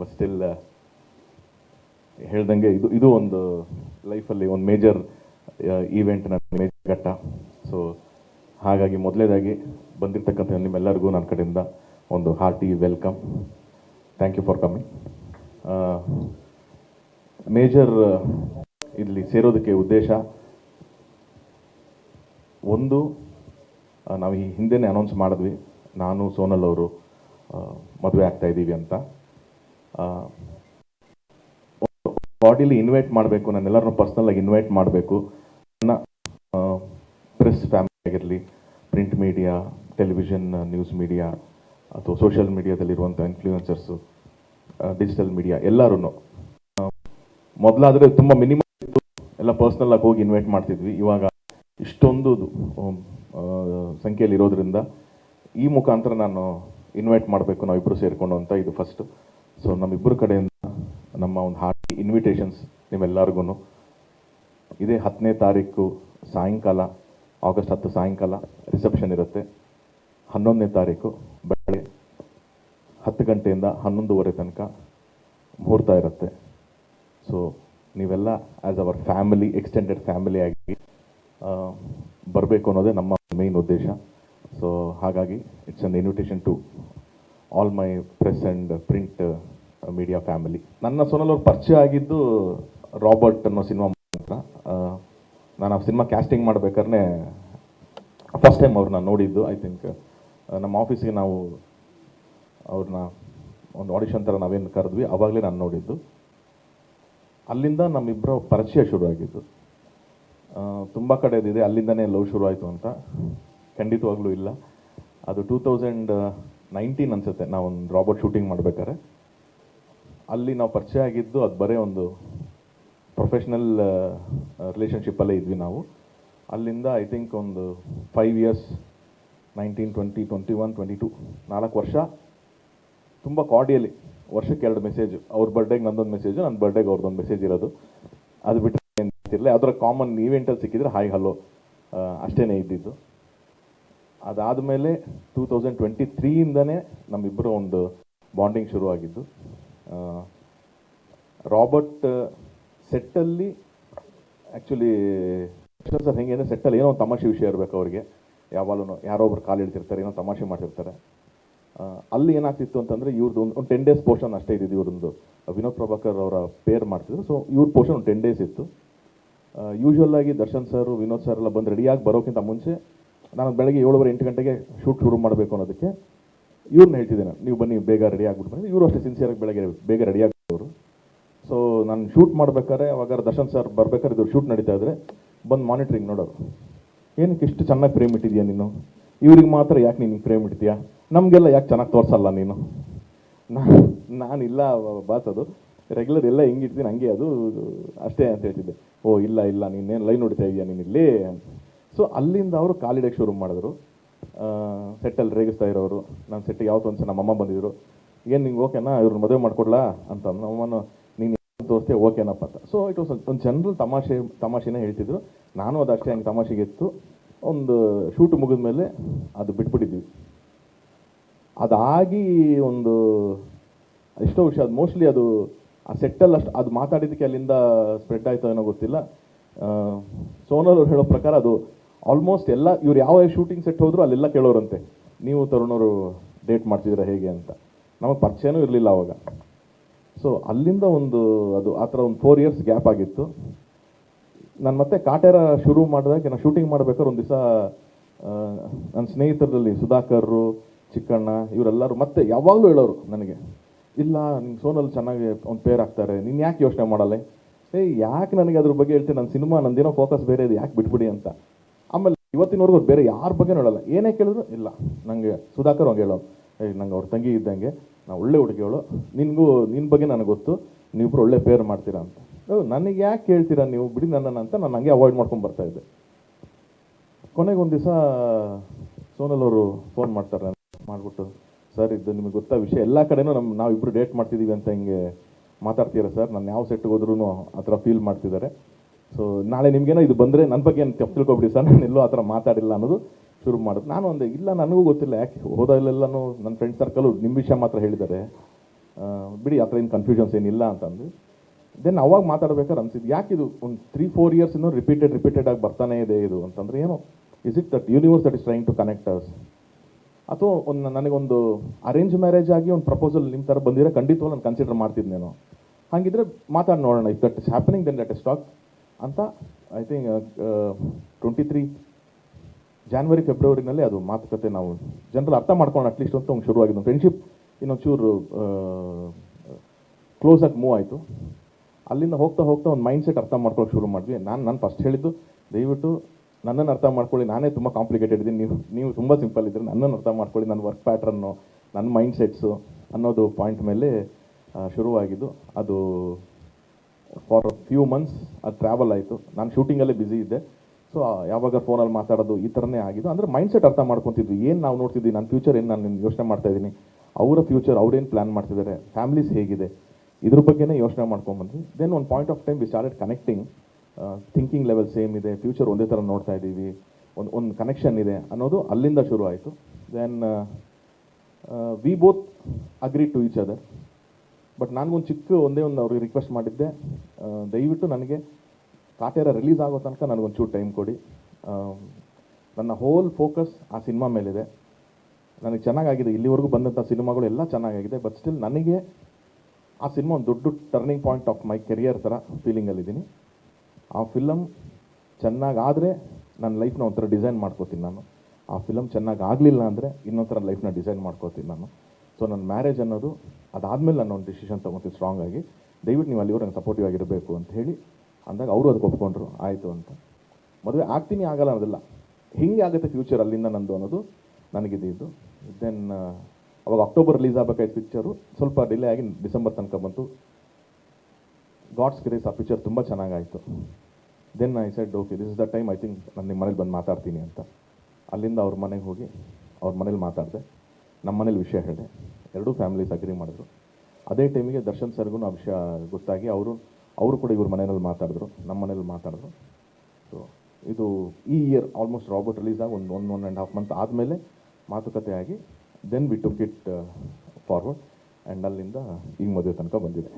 But still ಹೇಳ್ದಂಗೆ ಇದು ಇದು ಒಂದು ಲೈಫಲ್ಲಿ ಒಂದು ಮೇಜರ್ ಈವೆಂಟ್ ನನ್ನ ಮೇಜರ್ ಘಟ್ಟ. ಸೊ ಹಾಗಾಗಿ ಮೊದಲೇದಾಗಿ ಬಂದಿರ್ತಕ್ಕಂಥ ನಿಮ್ಮೆಲ್ಲರಿಗೂ ನನ್ನ ಕಡೆಯಿಂದ ಒಂದು hearty welcome thank you for coming major ಇಲ್ಲಿ ಸೇರೋದಕ್ಕೆ ಉದ್ದೇಶ ಒಂದು ನಾವು ಈ ಹಿಂದೆನೇ ಅನೌನ್ಸ್ ಮಾಡಿದ್ವಿ. ನಾನು, ಸೋನಲ್ ಅವರು ಮದುವೆ ಆಗ್ತಾ ಇದ್ದೀವಿ ಅಂತ. ಬಾಡಿಲಿ ಇನ್ವೈಟ್ ಮಾಡಬೇಕು, ನನ್ನೆಲ್ಲರನ್ನು ಪರ್ಸ್ನಲಾಗಿ ಇನ್ವೈಟ್ ಮಾಡಬೇಕು. ನನ್ನ ಪ್ರೆಸ್ ಫ್ಯಾಮಿಲಿ ಆಗಿರಲಿ print media television news media ಅಥವಾ ಸೋಷಿಯಲ್ ಮೀಡಿಯಾದಲ್ಲಿರುವಂಥ ಇನ್ಫ್ಲೂಯೆನ್ಸರ್ಸು ಡಿಜಿಟಲ್ ಮೀಡಿಯಾ ಎಲ್ಲರೂ ಮೊದಲಾದರೆ ತುಂಬ ಮಿನಿಮಮ್ ಇತ್ತು. ಎಲ್ಲ ಪರ್ಸ್ನಲ್ ಆಗಿ ಹೋಗಿ ಇನ್ವೈಟ್ ಮಾಡ್ತಿದ್ವಿ. ಇವಾಗ ಇಷ್ಟೊಂದು ಸಂಖ್ಯೆಯಲ್ಲಿ ಇರೋದ್ರಿಂದ ಈ ಮುಖಾಂತರ ನಾನು ಇನ್ವೈಟ್ ಮಾಡಬೇಕು ನಾವಿಬ್ಬರು ಸೇರಿಕೊಂಡು ಅಂತ ಇದು ಫಸ್ಟ್ ಸೊ ನಮ್ಮಿಬ್ಬರ ಕಡೆಯಿಂದ ನಮ್ಮ ಒಂದು ಹಾರ್ಟಿ ಇನ್ವಿಟೇಷನ್ಸ್ ನಿಮ್ಮೆಲ್ಲರಿಗೂ ಇದೇ ಹತ್ತನೇ ತಾರೀಕು ಸಾಯಂಕಾಲ ಆಗಸ್ಟ್ ಹತ್ತು ಸಾಯಂಕಾಲ ರಿಸೆಪ್ಷನ್ ಇರುತ್ತೆ. ಹನ್ನೊಂದನೇ ತಾರೀಕು ಬೆಳಗ್ಗೆ ಹತ್ತು ಗಂಟೆಯಿಂದ ಹನ್ನೊಂದುವರೆ ತನಕ ಮುಹೂರ್ತ ಇರುತ್ತೆ. ಸೊ ನೀವೆಲ್ಲ as our family extended family ಆಗಿ ಬರಬೇಕು ಅನ್ನೋದೇ ನಮ್ಮ ಮೇನ್ ಉದ್ದೇಶ. ಸೊ ಹಾಗಾಗಿ it's an invitation to all my press and print media family ನನ್ನ ಸೋನಲ್ ಅವ್ರು ಪರಿಚಯ ಆಗಿದ್ದು ರಾಬರ್ಟ್ ಅನ್ನೋ ಸಿನಿಮಾ ಮುಖಾಂತರ ನಾನು ಆ ಸಿನಿಮಾ ಕ್ಯಾಸ್ಟಿಂಗ್ ಮಾಡ್ಬೇಕಾದ್ರೆ ಫಸ್ಟ್ ಟೈಮ್ ಅವ್ರನ್ನ ನೋಡಿದ್ದು ಐ ಥಿಂಕ್ ನಮ್ಮ ಆಫೀಸಿಗೆ ನಾವು ಅವ್ರನ್ನ ಒಂದು ಆಡಿಷನ್ ಥರ ನಾವೇನು ಕರೆದ್ವಿ, ಅವಾಗಲೇ ನಾನು ನೋಡಿದ್ದು. ಅಲ್ಲಿಂದ ನಮ್ಮಿಬ್ಬರ ಪರಿಚಯ ಶುರುವಾಗಿದ್ದು. ತುಂಬ ಕಡೆದಿದೆ, ಅಲ್ಲಿಂದನೇ ಲವ್ ಶುರು ಆಯಿತು ಅಂತ. ಖಂಡಿತವಾಗ್ಲೂ ಇಲ್ಲ. ಅದು ಟೂ ತೌಸಂಡ್ ನೈನ್ಟೀನ್ ಅನ್ಸುತ್ತೆ, ನಾವು ಒಂದು ರಾಬರ್ಟ್ ಶೂಟಿಂಗ್ ಮಾಡ್ಬೇಕಾದ್ರೆ. ಅಲ್ಲಿ ನಾವು ಪರಿಚಯ ಆಗಿದ್ದು ಅದು ಬರೀ ಒಂದು ಪ್ರೊಫೆಷ್ನಲ್ ರಿಲೇಷನ್ಶಿಪ್ಪಲ್ಲೇ ಇದ್ವಿ ನಾವು. ಅಲ್ಲಿಂದ ಐ ಥಿಂಕ್ ಒಂದು five years nineteen twenty twenty one twenty two ನಾಲ್ಕು ವರ್ಷ. ತುಂಬ ಕಾಡಿಯಲ್ಲಿ ವರ್ಷಕ್ಕೆ ಎರಡು ಮೆಸೇಜ್ ಅವ್ರ ಬರ್ಡೇಗೆ ನಂದೊಂದು ಮೆಸೇಜು ನನ್ನ ಬರ್ಡೇಗೆ ಅವ್ರದ್ದೊಂದು ಮೆಸೇಜ್ ಇರೋದು. ಅದು ಬಿಟ್ಟರೆ ಅದರ ಕಾಮನ್ ಈವೆಂಟಲ್ಲಿ ಸಿಕ್ಕಿದ್ರೆ ಹಾಯ್ ಹಲೋ ಅಷ್ಟೇ ಇದ್ದಿದ್ದು. ಅದಾದಮೇಲೆ ಟೂ ತೌಸಂಡ್ ಟ್ವೆಂಟಿ ತ್ರೀಯಿಂದನೇ ನಮ್ಮಿಬ್ಬರು ಒಂದು ಬಾಂಡಿಂಗ್ ಶುರುವಾಗಿದ್ದು. ರಾಬರ್ಟ್ ಸೆಟ್ಟಲ್ಲಿ ಆ್ಯಕ್ಚುಲಿ ಸರ್ ಹೆಂಗೆ ಅಂದರೆ ಸೆಟ್ಟಲ್ಲಿ ಏನೋ ಒಂದು ತಮಾಷೆ ವಿಷಯ ಇರಬೇಕು ಅವರಿಗೆ. ಯಾವಾಗಲೂ ಯಾರೋ ಒಬ್ಬರು ಕಾಲು ಇಡ್ತಿರ್ತಾರೆ ಏನೋ ತಮಾಷೆ ಮಾಡ್ತಿರ್ತಾರೆ. ಅಲ್ಲಿ ಏನಾಗ್ತಿತ್ತು ಅಂತಂದರೆ ಇವ್ರದ್ದು ಒಂದು ಒಂದು ಟೆನ್ ಡೇಸ್ ಪೋರ್ಷನ್ ಅಷ್ಟೇ ಇದ್ದಿದ್ದು ಇವ್ರದ್ದು. ವಿನೋದ್ ಪ್ರಭಾಕರ್ ಅವರ ಪೇರ್ ಮಾಡ್ತಿದ್ರು. ಸೊ ಇವ್ರ ಪೋರ್ಷನ್ ಒಂದು ಟೆನ್ ಡೇಸ್ ಇತ್ತು. ಯೂಶ್ವಲ್ ಆಗಿ ದರ್ಶನ್ ಸರ್, ವಿನೋದ್ ಸರ್ ಎಲ್ಲ ಬಂದು ರೆಡಿಯಾಗಿ ಬರೋಕ್ಕಿಂತ ಮುಂಚೆ ನಾನು ಬೆಳಗ್ಗೆ ಏಳುವರೆ ಎಂಟು ಗಂಟೆಗೆ ಶೂಟ್ ಶುರು ಮಾಡಬೇಕು ಅನ್ನೋದಕ್ಕೆ ಇವ್ರನ್ನ ಹೇಳ್ತಿದ್ದೇನೆ. ನೀವು ಬನ್ನಿ, ಬೇಗ ರೆಡಿ ಆಗ್ಬಿಟ್ಟು ಇವರು ಅಷ್ಟೇ ಸಿನ್ಸಿಯರಾಗಿ ಬೆಳಗ್ಗೆ ಬೇಗ ರೆಡಿ ಆಗಿರೋರು ಸೊ ನಾನು ಶೂಟ್ ಮಾಡ್ಬೇಕಾದ್ರೆ ಅವಾಗ ದರ್ಶನ್ ಸರ್ ಬರ್ಬೇಕಾದ್ರೆ ಇದು ಶೂಟ್ ನಡೀತಾ ಇದ್ರೆ ಬಂದು ಮಾನಿಟ್ರಿಂಗ್ ನೋಡೋರು. ಏನಕ್ಕೆ ಇಷ್ಟು ಚೆನ್ನಾಗಿ ಪ್ರೇಮ್ ಇಟ್ಟಿದ್ಯಾ ನೀನು? ಇವ್ರಿಗೆ ಮಾತ್ರ ಯಾಕೆ ನೀನು ಫ್ರೇಮ್ ಇಡ್ತೀಯಾ? ನಮಗೆಲ್ಲ ಯಾಕೆ ಚೆನ್ನಾಗಿ ತೋರಿಸಲ್ಲ ನೀನು? ನಾನು ನಾನಿಲ್ಲ ಬಾತ್ ಅದು. ರೆಗ್ಯುಲರ್ ಎಲ್ಲ ಹೆಂಗಿಡ್ತೀನಿ ಹಂಗೆ ಅದು, ಅಷ್ಟೇ ಅಂತ ಹೇಳ್ತಿದ್ದೆ. ಓ, ಇಲ್ಲ ಇಲ್ಲ ನೀನೇನು ಲೈನ್ ಹೊಡಿತಾ ಇದೆಯಾ ನೀನು ಇಲ್ಲಿ? ಸೊ ಅಲ್ಲಿಂದ ಅವರು ಕಾಲಿಡಕ್ಕೆ ಶುರು ಮಾಡಿದ್ರು. ಸೆಟ್ಟಲ್ಲಿ ರೇಗಿಸ್ತಾ ಇರೋರು. ನಾನು ಸೆಟ್ಟಿಗೆ ಯಾವತ್ತೂ ಒಂದ್ಸಲ ನಮ್ಮಮ್ಮ ಬಂದಿದ್ರು. ಏನು ನಿಂಗೆ ಓಕೆನಾ ಇವ್ರನ್ನ ಮದುವೆ ಮಾಡ್ಕೊಡ್ಲಾ? ಅಂತ ನಮ್ಮಮ್ಮನ ನೀನು ತೋರಿಸ್ತೀಯ ಓಕೆನಪ್ಪ ಅಂತ. ಸೊ ಇಟ್ ವಾಸ್ ಒಂದು ಜನರಲ್ ತಮಾಷೆ, ತಮಾಷೆನೇ ಹೇಳ್ತಿದ್ರು. ನಾನು ಅದು ಅಷ್ಟೇ ಹಂಗೆ ತಮಾಷೆಗೆ ಇತ್ತು ಒಂದು ಶೂಟ್ ಮುಗಿದ ಮೇಲೆ ಅದು ಬಿಟ್ಬಿಟ್ಟಿದ್ವಿ. ಅದಾಗಿ ಒಂದು ಎಷ್ಟೋ ವಿಷಯ. ಅದು ಮೋಸ್ಟ್ಲಿ ಅದು, ಆ ಸೆಟ್ಟಲ್ಲಿ ಅಷ್ಟು, ಅದು ಮಾತಾಡಿದ್ದಕ್ಕೆ ಅಲ್ಲಿಂದ ಸ್ಪ್ರೆಡ್ ಆಯಿತೋ ಏನೋ ಗೊತ್ತಿಲ್ಲ. ಸೋನಲ್ ಅವ್ರು ಹೇಳೋ ಪ್ರಕಾರ ಅದು ಆಲ್ಮೋಸ್ಟ್ ಎಲ್ಲ, ಇವ್ರು ಯಾವ ಶೂಟಿಂಗ್ ಸೆಟ್ ಹೋದ್ರು ಅಲ್ಲೆಲ್ಲ ಕೇಳೋರಂತೆ. ನೀವು ತರುಣವರು ಡೇಟ್ ಮಾಡ್ತಿದ್ದೀರಾ ಹೇಗೆ ಅಂತ. ನಮಗೆ ಪರಿಚಯನೂ ಇರಲಿಲ್ಲ ಅವಾಗ. ಸೊ ಅಲ್ಲಿಂದ ಒಂದು, ಅದು ಆ ಥರ ಒಂದು ಫೋರ್ ಇಯರ್ಸ್ ಗ್ಯಾಪ್ ಆಗಿತ್ತು. ನಾನು ಮತ್ತೆ ಕಾಟೇರ ಶುರು ಮಾಡಿದಾಗ ನಾನು ಶೂಟಿಂಗ್ ಮಾಡ್ಬೇಕಾದ್ರೆ ಒಂದು ದಿವಸ ನನ್ನ ಸ್ನೇಹಿತರಲ್ಲಿ ಸುಧಾಕರ್ರು, ಚಿಕ್ಕಣ್ಣ, ಇವರೆಲ್ಲರೂ ಮತ್ತೆ ಯಾವಾಗಲೂ ಹೇಳೋರು ನನಗೆ, ಇಲ್ಲ, ನಿಂಗೆ ಸೋನಲ್ಲಿ ಚೆನ್ನಾಗಿ ಒಂದು ಪೇರ್ ಆಗ್ತಾರೆ, ನೀನು ಯಾಕೆ ಯೋಚನೆ ಮಾಡಲ್ಲ? ಏ ಯಾಕೆ ನನಗೆ ಅದ್ರ ಬಗ್ಗೆ ಹೇಳ್ತೀನಿ ನನ್ನ ಸಿನಿಮಾ ನಂದೇನೋ ಫೋಕಸ್ ಬೇರೆ ಇದೆ, ಯಾಕೆ ಬಿಟ್ಬಿಡಿ? ಅಂತ. ಇವತ್ತಿನವರೆಗೂ ಬೇರೆ ಯಾರ ಬಗ್ಗೆ ಹೇಳಲ್ಲ. ಏನೇ ಕೇಳಿದ್ರು ಇಲ್ಲ. ನನಗೆ ಸುಧಾಕರ್ ಹಂಗೆ ಹೇಳೋ ನಂಗೆ ಅವ್ರ ತಂಗಿ ಇದ್ದಂಗೆ ನಾ ಒಳ್ಳೆ ಹುಡುಗಿಯವಳು ನಿನಗೂ ನಿನ್ನ ಬಗ್ಗೆ ನನಗೆ ಗೊತ್ತು. ನೀವಿಬ್ರು ಒಳ್ಳೆ ಪೇರ್ ಮಾಡ್ತೀರಾ ಅಂತ. ನನಗೆ ಯಾಕೆ ಕೇಳ್ತೀರಾ ನೀವು? ಬಿಡಿ ನನ್ನನ್ನು ಅಂತ ನಾನು ಹಂಗೆ ಅವಾಯ್ಡ್ ಮಾಡ್ಕೊಂಡು ಬರ್ತಾ ಇದ್ದೆ. ಕೊನೆಗೆ ಒಂದು ದಿವಸ ಸೋನಲ್ ಅವರು ಫೋನ್ ಮಾಡ್ತಾರೆ ನಾನು ಮಾಡಿಬಿಟ್ಟು, ಸರ್, ಇದು ನಿಮಗೆ ಗೊತ್ತಾ ವಿಷಯ? ಎಲ್ಲ ಕಡೆನೂ ನಮ್ಮ ನಾವಿಬ್ಬರು ಡೇಟ್ ಮಾಡ್ತಿದ್ದೀವಿ ಅಂತ ಹಿಂಗೆ ಮಾತಾಡ್ತೀರಾ ಸರ್? ನಾನು ಯಾವ ಸೆಟ್ಗೆ ಹೋದ್ರೂ ಆ ಥರ ಫೀಲ್ ಮಾಡ್ತಿದ್ದಾರೆ. ಸೊ ನಾಳೆ ನಿಮ್ಗೇನೋ ಇದು ಬಂದರೆ ನನ್ನ ಬಗ್ಗೆ ಏನು ತಪ್ಪು ತಿಳ್ಕೊಬಿಡಿ ಸರ್, ನಾನು ಎಲ್ಲೋ ಆ ಥರ ಮಾತಾಡಿಲ್ಲ ಅನ್ನೋದು ಶುರು ಮಾಡಿದ್ರು ನಾನು ಒಂದು, ಇಲ್ಲ ನನಗೂ ಗೊತ್ತಿಲ್ಲ, ಯಾಕೆ ಹೋದಲ್ಲೆಲ್ಲನೂ ನನ್ನ ಫ್ರೆಂಡ್ ಸರ್ಕಲು ನಿಮ್ಮ ವಿಷಯ ಮಾತ್ರ ಹೇಳಿದ್ದಾರೆ. ಬಿಡಿ ಆ ಥರ ಏನು ಕನ್ಫ್ಯೂಷನ್ಸ್ ಏನಿಲ್ಲ ಅಂತಂದು. ದೆನ್ ಅವಾಗ ಮಾತಾಡ್ಬೇಕಾದ್ರೆ ಅನಿಸಿದ್ದು ಯಾಕೆ ಇದು ಒಂದು ತ್ರೀ ಫೋರ್ ಇಯರ್ಸ್ ಇನ್ನೂ ರಿಪೀಟೆಡ್ ರಿಪೀಟೆಡ್ ಆಗಿ ಬರ್ತಾನೆ ಇದೆ ಇದು ಅಂತಂದ್ರೆ ಏನು is it that universe that is trying to connect us ಅಥವಾ ಒಂದು ನನಗೊಂದು ಅರೇಂಜ್ ಮ್ಯಾರೇಜ್ ಆಗಿ ಒಂದು ಪ್ರಪೋಸಲ್ ನಿಮ್ಮ ಥರ ಬಂದಿರೋ ಖಂಡಿತವಾಗಿ ನಾನು ಕನ್ಸಿಡರ್ ಮಾಡ್ತಿದ್ನೇನೋ ಹಾಗಿದ್ರೆ ಮಾತಾಡಿ ನೋಡೋಣ if that is happening then that is stuck ಅಂತ I think twenty three January ಫೆಬ್ರವರಿನಲ್ಲಿ ಅದು ಮಾತುಕತೆ ನಾವು ಜನರಲ್ಲಿ ಅರ್ಥ ಮಾಡ್ಕೊಂಡು ಅಟ್ಲೀಸ್ಟ್ ಅಂತ ಒಂದು ಶುರುವಾಗಿದ್ದು. ಫ್ರೆಂಡ್ಶಿಪ್ ಇನ್ನೊಂಚೂರು ಕ್ಲೋಸ್ ಆಗಿ ಮೂವ್ ಆಯಿತು. ಅಲ್ಲಿಂದ ಹೋಗ್ತಾ ಹೋಗ್ತಾ ಒಂದು ಮೈಂಡ್ ಸೆಟ್ ಅರ್ಥ ಮಾಡ್ಕೊಳ್ಳೋಕೆ ಶುರು ಮಾಡಿದ್ವಿ. ನಾನು ನಾನು ಫಸ್ಟ್ ಹೇಳಿದ್ದು, ದಯವಿಟ್ಟು ನನ್ನನ್ನು ಅರ್ಥ ಮಾಡ್ಕೊಳ್ಳಿ. ನಾನೇ ತುಂಬ ಕಾಂಪ್ಲಿಕೇಟೆಡ್ ಇದ್ದೀನಿ. ನೀವು ನೀವು ತುಂಬ ಸಿಂಪಲ್ ಇದ್ದರೆ. ನನ್ನನ್ನು ಅರ್ಥ ಮಾಡ್ಕೊಳ್ಳಿ. ನನ್ನ ವರ್ಕ್ ಪ್ಯಾಟ್ರನ್ನು ನನ್ನ ಮೈಂಡ್ ಸೆಟ್ಸು ಅನ್ನೋದು ಪಾಯಿಂಟ್ ಮೇಲೆ ಶುರುವಾಗಿದ್ದು. ಅದು ಫಾರ್ ಫ್ಯೂ ಮಂತ್ಸ್ ಅದು ಟ್ರಾವೆಲ್ ಆಯಿತು. ನಾನು ಶೂಟಿಂಗಲ್ಲೇ ಬ್ಯುಸಿ ಇದ್ದೆ. ಸೊ ಯಾವಾಗ ಫೋನಲ್ಲಿ ಮಾತಾಡೋದು ಈ ಥರನೇ ಆಗಿದ್ದು. ಅಂದರೆ ಮೈಂಡ್ ಸೆಟ್ ಅರ್ಥ ಮಾಡ್ಕೊತಿದ್ವಿ. ಏನು ನಾವು ನೋಡ್ತಿದ್ವಿ ನನ್ನ ಫ್ಯೂಚರ್ ಏನು ನಾನು ಯೋಚನೆ ಮಾಡ್ತಾ ಇದ್ದೀನಿ? ಅವರ ಫ್ಯೂಚರ್ ಅವ್ರೇನು ಪ್ಲ್ಯಾನ್ ಮಾಡ್ತಿದ್ದಾರೆ? ಫ್ಯಾಮಿಲೀಸ್ ಹೇಗಿದೆ? ಇದ್ರ ಬಗ್ಗೆನೇ ಯೋಚನೆ ಮಾಡ್ಕೊಂಬಂದ್ವಿ. ದೆನ್ ಒಂದು point of time we started connecting thinking level same ಇದೆ. ಫ್ಯೂಚರ್ ಒಂದೇ ಥರ ನೋಡ್ತಾ ಇದ್ದೀವಿ. ಒಂದು ಒಂದು ಕನೆಕ್ಷನ್ ಇದೆ ಅನ್ನೋದು ಅಲ್ಲಿಂದ ಶುರು ಆಯಿತು. Then we both agree to each other but ನನಗೊಂದು ಚಿಕ್ಕ ಒಂದೇ ಒಂದು ಅವ್ರಿಗೆ ರಿಕ್ವೆಸ್ಟ್ ಮಾಡಿದ್ದೆ. ದಯವಿಟ್ಟು ನನಗೆ ಕಾಟೇರ ರಿಲೀಸ್ ಆಗೋ ತನಕ ನನಗೊಂಚೂರು ಟೈಮ್ ಕೊಡಿ. ನನ್ನ ಹೋಲ್ ಫೋಕಸ್ ಆ ಸಿನಿಮಾ ಮೇಲಿದೆ. ನನಗೆ ಚೆನ್ನಾಗಾಗಿದೆ. ಇಲ್ಲಿವರೆಗೂ ಬಂದಂಥ ಸಿನಿಮಾಗಳು ಎಲ್ಲ ಚೆನ್ನಾಗಾಗಿದೆ. ಬಟ್ ಸ್ಟಿಲ್ ನನಗೆ ಆ ಸಿನಿಮಾ ಒಂದು ದೊಡ್ಡ turning point of my career ಥರ ಫೀಲಿಂಗಲ್ಲಿದ್ದೀನಿ ಆ ಫಿಲಮ್ ಚೆನ್ನಾಗಾದರೆ ನನ್ನ ಲೈಫ್ನ ಒಂಥರ ಡಿಸೈನ್ ಮಾಡ್ಕೋತೀನಿ ನಾನು. ಆ ಫಿಲಮ್ ಚೆನ್ನಾಗಿ ಆಗಲಿಲ್ಲ ಅಂದರೆ ಇನ್ನೊಂಥರ ಲೈಫ್ನ ಡಿಸೈನ್ ಮಾಡ್ಕೋತೀನಿ ನಾನು. ಸೊ ನನ್ನ ಮ್ಯಾರೇಜ್ ಅನ್ನೋದು ಅದಾದಮೇಲೆ ನಾನು ಒಂದು ಡಿಸಿಷನ್ ತೊಗೊತೀನಿ ಸ್ಟ್ರಾಂಗ್ ಆಗಿ. ದಯವಿಟ್ಟು ನೀವು ಅಲ್ಲಿವರೆಗೆ ಸಪೋರ್ಟಿವ್ ಆಗಿರಬೇಕು ಅಂತ ಹೇಳಿ ಅಂದಾಗ ಅವರು ಅದಕ್ಕೆ ಒಪ್ಕೊಂಡ್ರು. ಆಯಿತು ಅಂತ. ಮದುವೆ ಆಗ್ತೀನಿ ಆಗಲ್ಲ ಅನ್ನೋದಿಲ್ಲ. ಹಿಂಗೆ ಆಗುತ್ತೆ ಫ್ಯೂಚರ್ ಅಲ್ಲಿಂದ ನಂದು ಅನ್ನೋದು ನನಗಿದ್ದು ದೆನ್ ಅವಾಗ ಅಕ್ಟೋಬರ್ ರಿಲೀಸ್ ಆಗಬೇಕಾಯ್ತು ಪಿಕ್ಚರು ಸ್ವಲ್ಪ ಡಿಲೇ ಆಗಿ ಡಿಸೆಂಬರ್ ತನಕ ಬಂತು. ಗಾಡ್ಸ್ ಗ್ರೇಸ್ ಆ ಪಿಕ್ಚರ್ ತುಂಬ ಚೆನ್ನಾಗಾಯಿತು. Then I said okay this is the time I think ನಾನು ನಿಮ್ಮ ಮನೇಲಿ ಬಂದು ಮಾತಾಡ್ತೀನಿ ಅಂತ. ಅಲ್ಲಿಂದ ಅವ್ರ ಮನೆಗೆ ಹೋಗಿ ಅವ್ರ ಮನೇಲಿ ಮಾತಾಡಿದೆ. ನಮ್ಮ ಮನೇಲಿ ವಿಷಯ ಹೇಳಿದೆ. ಎರಡೂ ಫ್ಯಾಮಿಲೀಸ್ ಅಗ್ರಿ ಮಾಡಿದ್ರು. ಅದೇ ಟೈಮಿಗೆ ದರ್ಶನ್ ಸರ್ಗೂ ಆ ವಿಷಯ ಗೊತ್ತಾಗಿ ಅವರು ಅವರು ಕೂಡ ಇವ್ರ ಮನೆಯಲ್ಲಿ ಮಾತಾಡಿದ್ರು. ನಮ್ಮ ಮನೇಲಿ ಮಾತಾಡಿದ್ರು. ಸೊ ಇದು ಈ ಇಯರ್ ಆಲ್ಮೋಸ್ಟ್ ರಾಬರ್ಟ್ ರಿಲೀಸ್ ಆಗಿ ಒಂದು one one and half month ಆದಮೇಲೆ ಮಾತುಕತೆ ಆಗಿ then we took it forward and ಅಲ್ಲಿಂದ ಈಗ ಮದುವೆ ತನಕ ಬಂದಿದೆ.